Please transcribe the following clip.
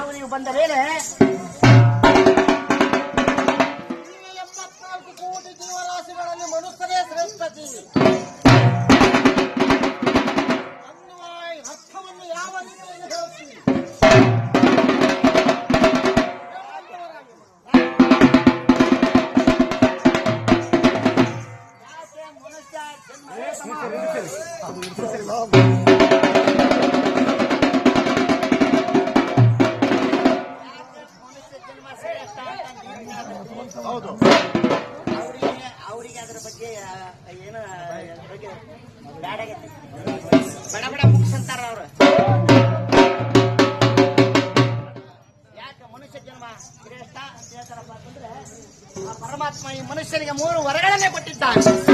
ಅವನು ಬಂದಲೇನೇ ಇಲ್ಲಿಯ ಪತ್ತಾಕ ಕೂಡು ಜಿವರಾಶಿಗಳನ್ನು ಮನುಷ್ಯನೇ ಸೃಷ್ಟತಿ ಅನ್ನುವೈ ಹಸ್ತವನ್ನು ಯಾರು ಇದೇ ಹೇಳು ಯಾಸೆ ಮನುಷ್ಯ ಜನ್ಮ ಸಮಾನವು ಇರುತ್ತಿರೋ ಮಾವು ಹೌದು ಅವರಿಗೆ ಅವರಿಗೆ ಅದರ ಬಗ್ಗೆ ಏನು ಬಗ್ಗೆ ಬ್ಯಾಡ ಬಡ ಬಡ ಮುಗಿಸಂತಾರ ಅವ್ರು ಯಾಕೆ ಮನುಷ್ಯ ಜನ್ಮ ಶ್ರೇಷ್ಠ ಅಂತ ಹೇಳ್ತಾರಪ್ಪ ಅಂತಂದ್ರೆ ಪರಮಾತ್ಮ ಈ ಮನುಷ್ಯನಿಗೆ ಮೂರು ವರಗಳನ್ನೇ ಕೊಟ್ಟಿದ್ದಾನೆ